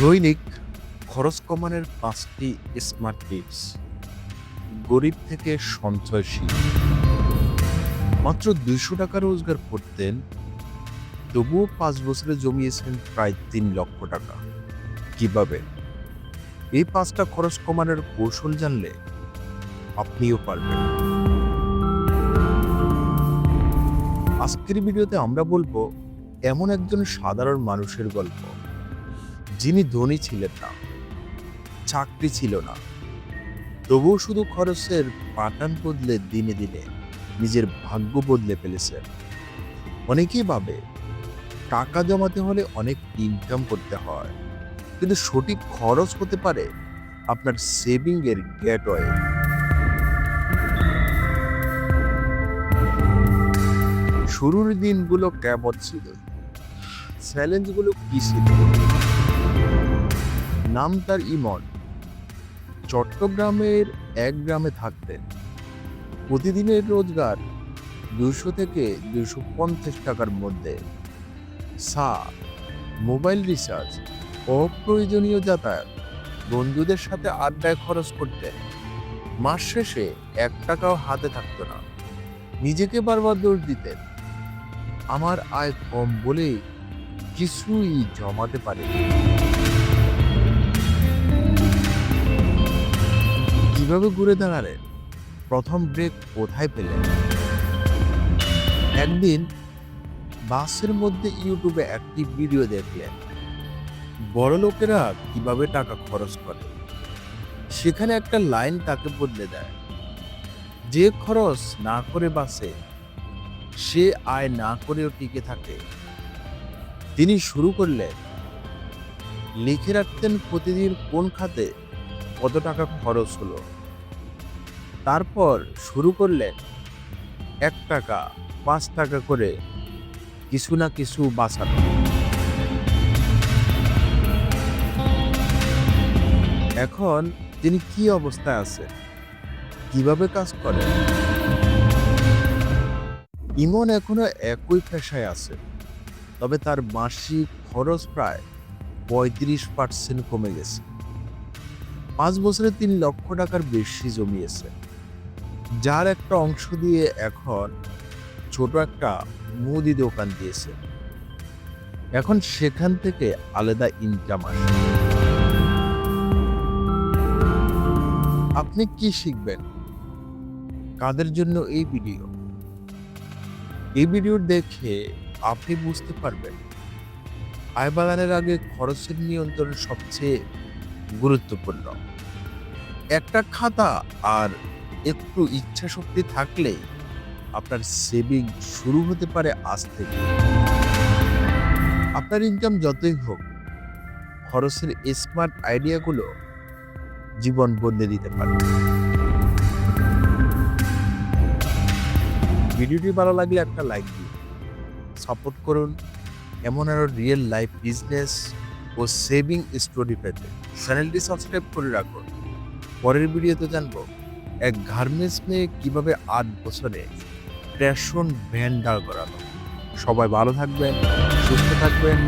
দৈনিক খরচ কমানোর পাঁচটি স্মার্ট টিপস গরিব থেকে সঞ্চয়শীল। মাত্র দুইশো টাকা রোজগার করতেন, তবুও পাঁচ বছরে জমিয়েছেন প্রায় তিন লক্ষ টাকা। কীভাবে? এই পাঁচটা খরচ কমানোর কৌশল জানলে আপনিও পারবেন। আজকের ভিডিওতে আমরা বলব, এমন একজন সাধারণ মানুষের গল্প। যিনি ধনী ছিলেন না, চাকরি ছিল না, তবুও শুধু খরচের পাঠান বদলে দিনে দিনে নিজের ভাগ্য বদলে ফেলেছেন। অনেকেই ভাবে, টাকা জমাতে হলে অনেক ইনকাম করতে হয়, কিন্তু সঠিক খরচ হতে পারে আপনার সেভিং এর গেটওয়ে শুরুর দিনগুলো কেমন ছিল? চ্যালেঞ্জগুলো কি ছিল? নাম তার ইমন। চট্টগ্রামের এক গ্রামে থাকতেন। প্রতিদিনের রোজগার দুশো থেকে দুশো পঞ্চাশ টাকার মধ্যে। সা মোবাইল রিচার্জ অপ্রয়োজনীয় যাতায়াত বন্ধুদের সাথে আড্ডায় খরচ করতেন মাস শেষে এক টাকাও হাতে থাকত না। নিজেকে বারবার দোষ দিতেন। আমার আয় কম বলে কিছুই জমাতে পারেনি। কীভাবে ঘুরে দাঁড়ালেন? প্রথম ব্রেক কোথায় পেলেন? একদিন বাসের মধ্যে ইউটিউবে একটি ভিডিও দেখলেন। বড় লোকেরা কীভাবে টাকা খরচ করে? সেখানে একটা লাইন তাকে বদলে দেয়। যে খরচ না করে বাসে, সে আয় না করেও টিকে থাকে। তিনি শুরু করলেন, লিখে রাখতেন প্রতিদিন কোন খাতে কত টাকা খরচ হলো? তারপর শুরু করলেন এক টাকা, পাঁচ টাকা করে কিছু না কিছু বাঁচানো। এখন তিনি কি অবস্থায় আছেন? কীভাবে কাজ করেন? ইমন এখনও একই পেশায় আছে, তবে তার মাসিক খরচ প্রায় পঁয়ত্রিশ পার্সেন্ট কমে গেছে। পাঁচ বছরে তিন লক্ষ টাকার বেশি জমিয়েছে। যার একটা অংশ দিয়ে এখন ছোট একটা মুদি দোকান দিয়েছে। এখন সেখান থেকে আলাদা ইনকাম আসে। আপনি কি শিখবেন? কাদের জন্য এই ভিডিও এই ভিডিও দেখে আপনি বুঝতে পারবেন আয় বাগানের আগে খরচের নিয়ন্ত্রণ সবচেয়ে গুরুত্বপূর্ণ। একটা খাতা আর একটু ইচ্ছা শক্তি থাকলেই আপনার সেভিং শুরু হতে পারে আজ থেকে। আপনার ইনকাম যতই হোক, খরচের স্মার্ট আইডিয়াগুলো জীবন বদলে দিতে পারে। ভিডিওটি ভালো লাগলে একটা লাইক দিন। সাপোর্ট করুন। এমন আরও রিয়েল লাইফ বিজনেস ও সেভিং স্টোরি পেতে। চ্যানেলটি সাবস্ক্রাইব করে রাখুন। পরের ভিডিওতে জানব এক গার্মেন্টস মেয়ে কীভাবে আট বছরে ফ্যাশন ভ্যান দাঁড় করালো? সবাই ভালো থাকবেন, সুস্থ থাকবেন।